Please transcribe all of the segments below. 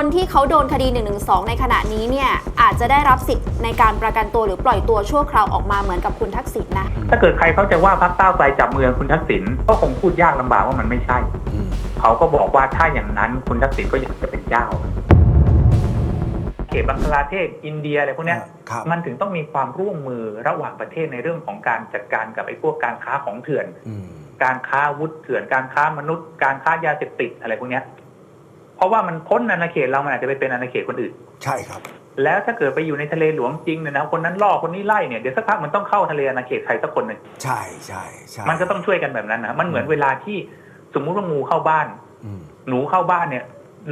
คนที่เขาโดนคดี1นึในขณะนี้เนี่ยอาจจะได้รับสิทธิ์ในการประกันตัวหรือปล่อยตัวชั่วคราวออกมาเหมือนกับคุณทักษิณนะ ถ้าเกิดใครเขาจะว่าพักก้าวไกลจับมือคุณทักษิณก็คงพูดยากลำบากว่ามันไม่ใช่อืมเขาก็บอกว่าถ้าอย่างนั้นคุณทักษิณก็อยากจะเป็นเจ้า เขตบังคลาเทศอินเดียอะไรพวกเนี้ยครับ มันถึงต้องมีความร่วมมือระหว่างประเทศในเรื่องของการจัดการกับไอ้พวกการค้าของเถื่อน อืมการค้าอาวุธเถื่อนการค้ามนุษย์ การค้ายาเสพติดอะไรพวกเนี้ย เพราะว่ามันพ้นอาณาเขตเรามันอาจจะไปเป็นอาณาเขตคนอื่น ใช่ครับ แล้วถ้าเกิดไปอยู่ในทะเลหลวงจริงเนี่ยนะคนนั้นล่อคนนี้ไล่เนี่ยเดี๋ยวสักพักมันต้องเข้าทะเลอาณาเขตใครสักคนหนึ่งใช่ใช่ใช่มันก็ต้องช่วยกันแบบนั้นนะมันเหมือนเวลาที่สมมุติว่างูเข้าบ้านอืมหนูเข้าบ้านเนี่ย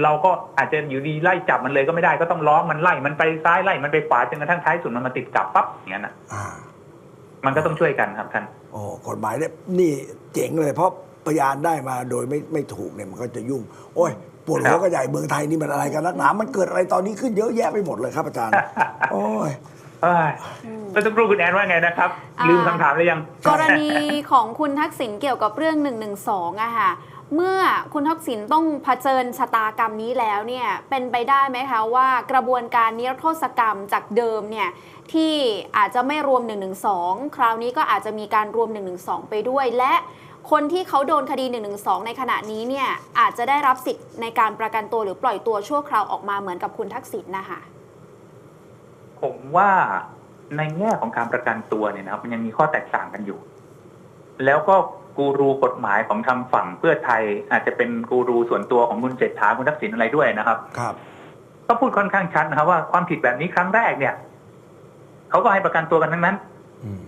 เราก็อาจจะอยู่ดีไล่จับมันเลยก็ไม่ได้ก็ต้องล้อมมันไล่มันไปซ้ายไล่มันไปขวาจนกระทั่งท้ายสุดมันมาติดกับปั๊บอย่างนั้นนะอ่ามันก็ต้องช่วยกันครับท่านโอ้กฎหมายเนี่ยนี่เจ๋งเลยเพราะพยานได้มาโดยไม่ไม่ถูกเนี่ยมันก็จะยุ่ง โอ้ย ปวดหัวก็ใหญ่เมืองไทยนี่มันอะไรกันนักหนา มันเกิดอะไรตอนนี้ขึ้นเยอะแยะไปหมดเลยครับอาจารย์ โอ้ยเอ้ยแล้วต้องรู้คุณแอนว่าไงนะครับอ่าลืลืมคำถามหรือยัง กรณีของคุณทักษิณเกี่ยวกับเรื่อง1นึอะค่ะเมื่อคุณทักษิณต้องเผชิญชะตากรรมนี้แล้วเนี่ยเป็นไปได้ไหมคะว่ากระบวนการนิรโทษกรรมจากเดิมเนี่ยที่อาจจะไม่รวม1นึคราวนี้ก็อาจจะมีการรวม1นึไปด้วยและ คนที่เขาโดนคดี1นึในขณะนี้เนี่ยอาจจะได้รับสิทธิ์ในการประกันตัวหรือปล่อยตัวชั่วคราวออกมาเหมือนกับคุณทักษิณนะคะผมว่าในแง่ของการประกันตัวเนี่ยนะครับ มันยังมีข้อแตกต่างกันอยู่ แล้วก็กูรูกฎหมายของทางฝั่งเพื่อไทย อาจจะเป็นกูรูส่วนตัวของคุณเศรษฐาคุณทักษิณอะไรด้วยนะครับ ครับก็พูดค่อนข้างชัดนะครับ ว่าความผิดแบบนี้ครั้งแรกเนี่ยเขาก็ให้ประกันตัวกันทั้งนั้นอืม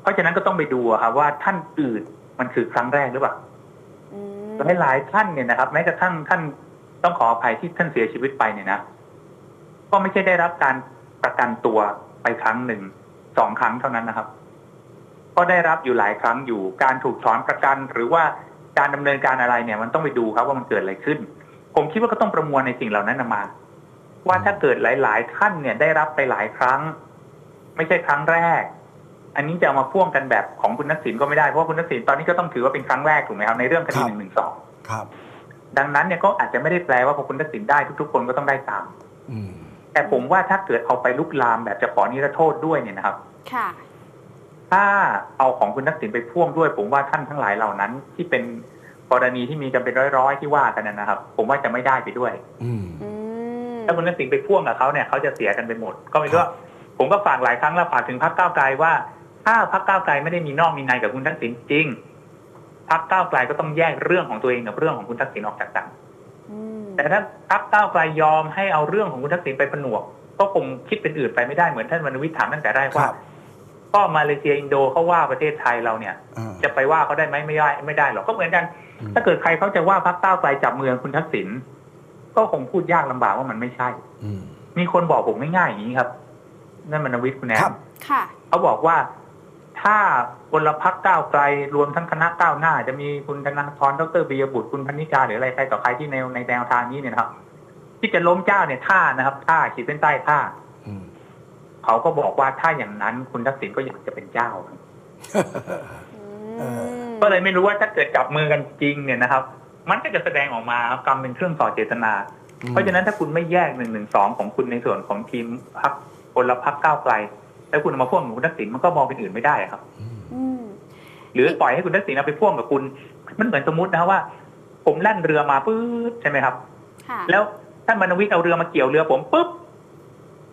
เพราะฉะนั้นก็ต้องไปดูอะครับว่าท่านอื่น มันคือครั้งแรกหรือเปล่าอืมหลายหลายๆท่านเนี่ยนะครับ แม้กระทั่งท่านต้องขออภัยที่ท่านเสียชีวิตไปเนี่ยนะก็ไม่ใช่ได้รับการประกันตัวไปครั้งหนึ่งสองครั้งเท่านั้นนะครับ ก็ได้รับอยู่หลายครั้งอยู่การถูกถอนประกัน หรือว่าการดำเนินการอะไรเนี่ย มันต้องไปดูครับว่ามันเกิดอะไรขึ้น ผมคิดว่าก็ต้องประมวลในสิ่งเหล่านั้นมา ว่าถ้าเกิดหลาย ๆ ท่านเนี่ยได้รับไปหลายครั้ง ไม่ใช่ครั้งแรก อันนี้จะเอามาพ่วงกันแบบของคุณทักษิณก็ไม่ได้เพราะว่าคุณทักษิณตอนนี้ก็ต้องถือว่าเป็นครั้งแรกถูกไหมครับในเรื่องคดีหนึ่งหนึ่งสองครับ ดังนั้นเนี่ยก็อาจจะไม่ได้แปลว่าพอคุณทักษิณได้ทุก ๆ คนก็ต้องได้ตามอืมแต่ผมว่าถ้าเกิดเอาไปลุกลามแบบจะขอนิรโทษด้วยเนี่ยนะครับ ค่ะ ถ้าเอาของคุณทักษิณไปพ่วงด้วย ผมว่าท่านทั้งหลายเหล่านั้น ที่เป็นกรณีที่มีกันเป็นร้อยๆที่ว่ากันนะนะครับ ผมว่าจะไม่ได้ไปด้วย อืมอืมถ้าคุณทักษิณไปพ่วงกับเขาเนี่ยเขาจะเสียกันไปหมด ก็ไม่รู้ว่าผมก็ฝากหลายครั้งแล้วฝากถึงพรรคก้าวไกลว่า ถ้าพรรคก้าวไกลไม่ได้มีนอกมีในกับคุณทักษิณจริงพรรคก้าวไกลก็ต้องแยกเรื่องของตัวเองกับเรื่องของคุณทักษิณออกจากกันอืมแต่ถ้าพรรคก้าวไกลยอมให้เอาเรื่องของคุณทักษิณไปผนวก ก็คงคิดเป็นอื่นไปไม่ได้เหมือนท่านวรรณวิทย์ถามตั้งแต่แรกคว่ารับก็มาเลเซียอินโดเขาว่าประเทศไทยเราเนี่ยอ่าจะไปว่าเขาได้ไหมไม่ได้ไม่ได้หรอกก็เหมือนกันอืมถ้าเกิดใครเขาจะว่าพรรคก้าวไกลจับมือคุณทักษิณก็คงพูดยากลำบากว่ามันไม่ใช่อืมมีคนบอกผมง่ายๆอย่างนี้ครับ นั่นมันวิทย์คุณแอนครับค่ะเขาบอกว่า ถ้าพลพรรคก้าวไกลรวมทั้งคณะก้าวหน้า จะมีคุณธนาธรดรปิยบุตรคุณพนิกาหรืออะไรใครต่อใครที่ในในแนวทางนี้เนี่ยนะครับ ที่จะล้มเจ้าเนี่ยท่านะครับท่าขีดเส้นใต้ท่าอืมเขาก็บอกว่าถ้าอย่างนั้นคุณทักษิณก็อยากจะเป็นเจ้าเอก็เลยไม่รู้ว่าถ้าเกิดจับมือกันจริงเนี่ยนะครับ มันก็จะแสดงออกมาครับกรรมเป็นเครื่องต่อเจตนา เพราะฉะนั้นถ้าคุณไม่แยกหนึ่งหนึ่งสองของคุณในส่วนของทีมพักพลพรรคก้าวไกล แล้วคุณเอามาพ่วงกับคุณทักษิณมันก็มองเป็นอื่นไม่ได้ครับอืมอืม หรือปล่อยให้คุณทักษิณเอาไปพ่วงกับคุณ มันเหมือนสมมตินะว่า ผมแล่นเรือมาปื๊ดใช่ไหมครับ ค่ะ แล้วท่านมนวิทย์เอาเรือมาเกี่ยวเรือผมปุ๊บ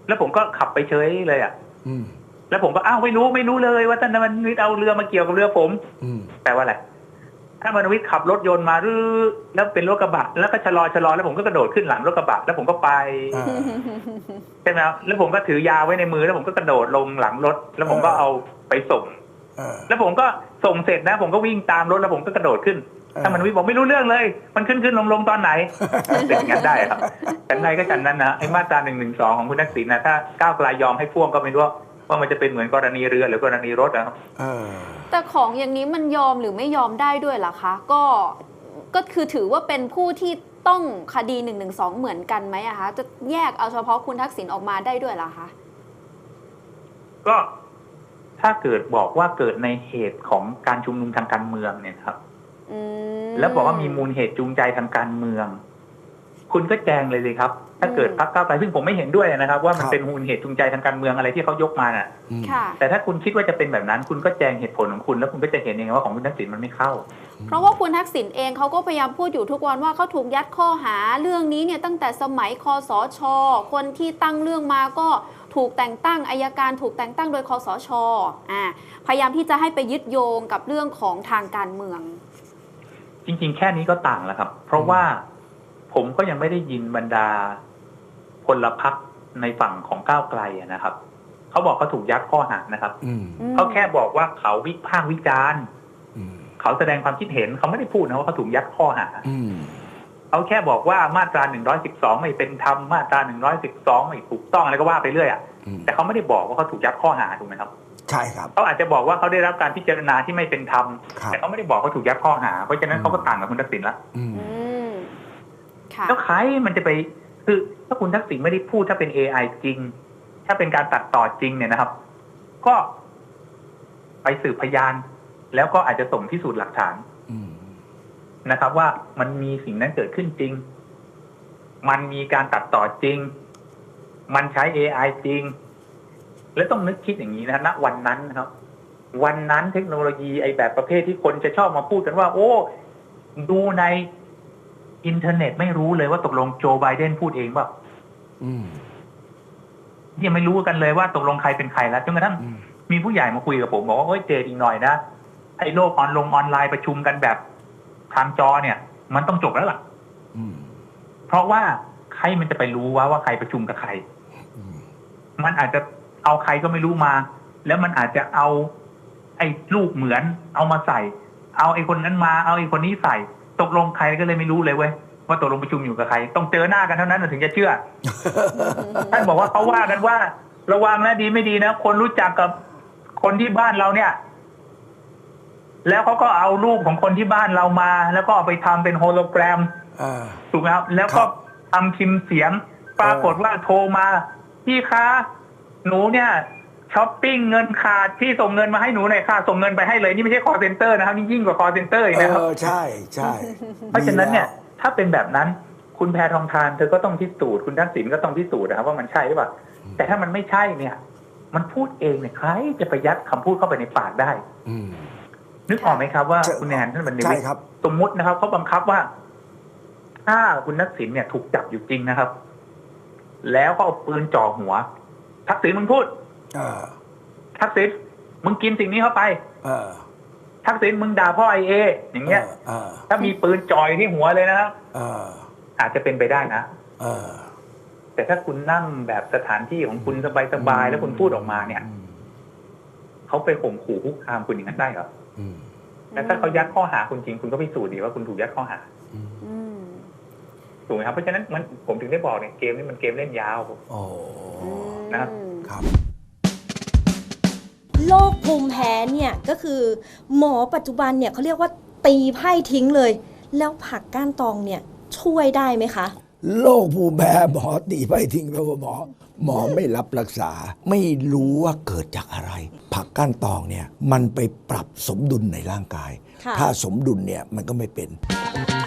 แล้วผมก็ขับไปเฉยเลยอะ อืม แล้วผมก็อ้าวไม่รู้ไม่รู้เลยว่าท่านมนวิทย์เอาเรือมาเกี่ยวกับเรือผม อืม แปลว่าอะไร ถ้ามนวิทย์ขับรถยนต์มารื้อแล้วเป็นรถกระบะแล้วก็ชะลอชะลอแล้วผมก็กระโดดขึ้นหลังรถกระบะแล้วผมก็ไปอ่าใช่ไหมครับแล้วผมก็ถือยาไว้ในมือแล้วผมก็กระโดดลงหลังรถ แล้วผมก็เอาไปส่งเออแล้วผมก็ส่งเสร็จนะ ผมก็วิ่งตามรถแล้วผมก็กระโดดขึ้นถ้ามันวิทย์บอกไม่รู้เรื่องเลย มันขึ้นขึ้นลงลงตอนไหนเป็นอย่างนั้นได้ครับฉันใดก็ฉันนั้นนะไอ้มาตราหนึ่งหนึ่งสองของคุณทักษิณนะถ้าก้าวไกลยอมให้พ่วงก็ไม่รู้ ว่าว่ามันจะเป็นเหมือนกรณีเรือหรือกรณีรถนะครับเออแต่ของอย่างนี้มันยอมหรือไม่ยอมได้ด้วยเหรอคะ ก็ก็คือถือว่าเป็นผู้ที่ต้องคดี1นึเหมือนกันไหมอะคะจะแยกเอาเฉพาะคุณทักษิณออกมาได้ด้วยเหรอคะก็ถ้าเกิดบอกว่าเกิดในเหตุของการชุมนุมทางการเมืองเนี่ยครับอืมแล้วบอกว่ามีมูลเหตุจูงใจทางการเมือง คุณก็แจงเลยสิครับ ถ้าเกิดอืมพรรคก้าวไกลซึ่งผมไม่เห็นด้วยนะครับ ว่ามันครับเป็นมูลเหตุจูงใจทางการเมืองอะไรที่เขายกมาน่ะอืมค่ะแต่ถ้าคุณคิดว่าจะเป็นแบบนั้น คุณก็แจงเหตุผลของคุณ แล้วคุณก็จะเห็นเองว่าของคุณทักษิณมันไม่เข้า เพราะว่าคุณทักษิณเองเขาก็พยายามพูดอยู่ทุกวันว่าเขาถูกยัดข้อหาเรื่องนี้เนี่ยตั้งแต่สมัยคอสช คนที่ตั้งเรื่องมาก็ถูกแต่งตั้งอายการถูกแต่งตั้งโดยคอสชอ่าพยายามที่จะให้ไปยึดโยงกับเรื่องของทางการเมือง จริง ๆ แค่นี้ก็ต่างแล้วครับ เพราะว่า ผมก็ยังไม่ได้ยินบรรดาพลพรรคในฝั่งของก้าวไกลอะนะครับเขาบอกเขาถูกยัดข้อหานะครับอืมอืมเขาแค่บอกว่าเขาวิพากษ์วิจารณ์อืมเขาแสดงความคิดเห็นเขาไม่ได้พูดนะว่าเขาถูกยัดข้อหาอืมเขาแค่บอกว่ามาตรา112ไม่เป็นธรรมมาตรา112ไม่ถูกต้องอะไรก็ว่าไปเรื่อยอะอืมแต่เขาไม่ได้บอกว่าเขาถูกยัดข้อหาถูกไหมครับ ใช่ครับเขาอาจจะบอกว่าเขาได้รับการพิจารณาที่ไม่เป็นธรรมครับแต่เขาไม่ได้บอกเขาถูกยัดข้อหาเพราะฉะนั้นเขาก็ต่างกับคุณทักษิณละอืมอืมค่ะ แล้วใครมันจะไปคือถ้าคุณทักษิณไม่ได้พูดถ้าเป็น AI จริง ถ้าเป็นการตัดต่อจริงเนี่ยนะครับ ก็ไปสืบพยาน แล้วก็อาจจะส่งพิสูจน์หลักฐานนะครับ ว่ามันมีสิ่งนั้นเกิดขึ้นจริง มันมีการตัดต่อจริง มันใช้ AI จริง แล้วต้องนึกคิดอย่างนี้นะณวันนั้นนะครับ วันนั้นเทคโนโลยีไอแบบประเภทที่คนจะชอบมาพูดกันว่า โอ้ ดูใน อินเทอร์เน็ตไม่รู้เลยว่าตกลงโจไบเดนพูดเองว่าอืมยังไม่รู้กันเลยว่าตกลงใครเป็นใครแล้วจนกระทั่งอืมมีผู้ใหญ่มาคุยกับผมบอกว่าเอ้ยเจดอีกหน่อยนะไอ้โลกออนลงออนไลน์ประชุมกันแบบทางจอเนี่ย มันต้องจบแล้วล่ะอืมเพราะว่าใครมันจะไปรู้ว่าว่าใครประชุมกับใครอืมมันอาจจะเอาใครก็ไม่รู้มา แล้วมันอาจจะเอา ไอ้ลูกเหมือน เอามาใส่ เอาไอ้คนนั้นมา เอาไอ้คนนี้ใส่ ตกลงใครก็เลยไม่รู้เลยเว้ยว่าตกลงประชุมอยู่กับใคร ต้องเจอหน้ากันเท่านั้นนะถึงจะเชื่อ ท่านบอกว่าเขาว่ากันว่า ระวังนะดีไม่ดีนะคนรู้จักกับคนที่บ้านเราเนี่ย แล้วเขาก็เอารูปของคนที่บ้านเรามา แล้วก็เอาไปทำเป็นโฮโลแกรมอ่าถูกไหมครับ แล้วครัก็บทำพิมพ์เสียง ปรากฏว่าโทรมา พี่คะหนูเนี่ย ช้อปปิ้งเงินขาดพี่ส่งเงินมาให้หนูหน่อยค่ะ ส่งเงินไปให้เลยนี่ไม่ใช่คอเซ็นเตอร์นะครับ นี่ยิ่งกว่าคอเซ็นเตอร์อีกเอนะครับอใช่ใช่เพราะฉะนั้นเนี่ยดีแล้วถ้าเป็นแบบนั้นคุณแพทองทานเธอก็ต้องพิสูจน์คุณทักษิณก็ต้องพิสูจน์นะครับว่ามันใช่หรือเปล่าแต่ถ้ามันไม่ใช่เนี่ย มันพูดเองเนี่ยใครจะไปยัดคำพูดเข้าไปในปากได้อืมนึกออกไหมครับว่าใช่คุณแนนท่านบรรณใช่วิทย์ครับสมมุตินะครับเขาบังคับว่า ถ้าคุณทักษิณเนี่ยถูกจับอยู่จริงนะครับ แล้วก็เอาปืนจ่อหัว ทักษิณมึงพูดเออ ทักษิณมึงกินสิ่งนี้เข้าไปเออทักษิณมึงด่าพ่อไอเอ อย่างเงี้ยเออถ้ามีปืนจ่อยที่หัวเลยนะครับเอออาจจะเป็นไปได้นะเออแต่ถ้าคุณนั่งแบบสถานที่ของคุณสบายๆแล้วคุณพูดออกมาเนี่ยอืมเขาไปข่มขู่คุกคามคุณอย่างนั้นได้เหรออืมแล้วถ้าเขายัดข้อหาคุณจริงคุณก็พิสูจน์ดีว่าคุณถูกยัดข้อหาอืมอืมถูกไหมครับเพราะฉะนั้นมันผมถึงได้บอกเนี่ยเกมนี้มันเกมเล่นยาวโอ้อืมนะครับครับ โรคภูมิแพ้เนี่ยก็คือหมอปัจจุบันเนี่ยเขาเรียกว่าตีไพ่ทิ้งเลย แล้วผักก้านตองเนี่ยช่วยได้ไหมคะโรคภูมิแพ้หมอตีไปทิ้งไปว่าหมอ หมอไม่รับรักษา ไม่รู้ว่าเกิดจากอะไร ผักก้านตองเนี่ยมันไปปรับสมดุลในร่างกายค่ะถ้าสมดุลเนี่ยมันก็ไม่เป็นค